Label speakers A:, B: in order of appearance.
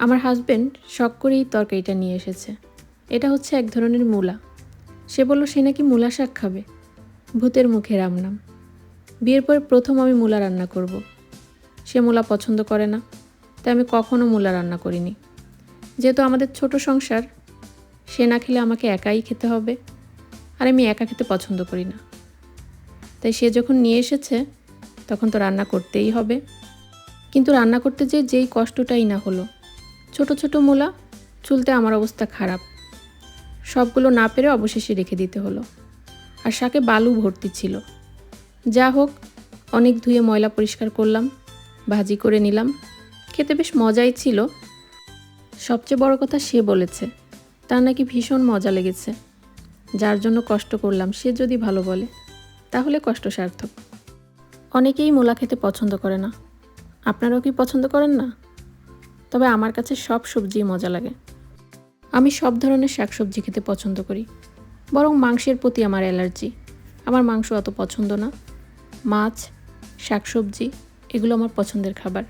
A: আমার হাজবেন্ড শখ করেই তরকারিটা নিয়ে এসেছে। এটা হচ্ছে এক ধরনের মূলা। সে বলল, সে নাকি মূলা শাক খাবে? ভূতের মুখে রাম নাম বিয়ের পর প্রথম আমি মূলা রান্না করব। সে মূলা পছন্দ করে না, তাই আমি কখনও মূলা রান্না করিনি। যেহেতু আমাদের ছোট সংসার, সে না খেলে আমাকে একাই খেতে হবে, আর আমি একা খেতে পছন্দ করি না। তাই সে যখন নিয়ে এসেছে, তখন তো রান্না করতেই হবে। কিন্তু রান্না করতে যে যেই কষ্টটাই না হলো ছোট ছোট মূলা চুলতে আমার অবস্থা খারাপ। সবগুলো না পেরে অবশেষে রেখে দিতে হলো। আর শাকে বালু ভর্তি ছিল। যা হোক, অনেক ধুয়ে ময়লা পরিষ্কার করলাম, ভাজি করে নিলাম। খেতে বেশ মজাই ছিল। সবচেয়ে বড় কথা সে বলেছে, তার নাকি ভীষণ মজা লেগেছে। যার জন্য কষ্ট করলাম, সে যদি ভালো বলে, তাহলে কষ্ট সার্থক। অনেকেই মূলা খেতে পছন্দ করে না। আপনারাও কি পছন্দ করেন না? তবে আমার কাছে সব সবজিই মজা লাগে। আমি সব ধরনের শাক সবজি খেতে পছন্দ করি। বরং মাংসের প্রতি আমার অ্যালার্জি। আমার মাংস অত পছন্দ না। মাছ, শাকসবজি, এগুলো আমার পছন্দের খাবার।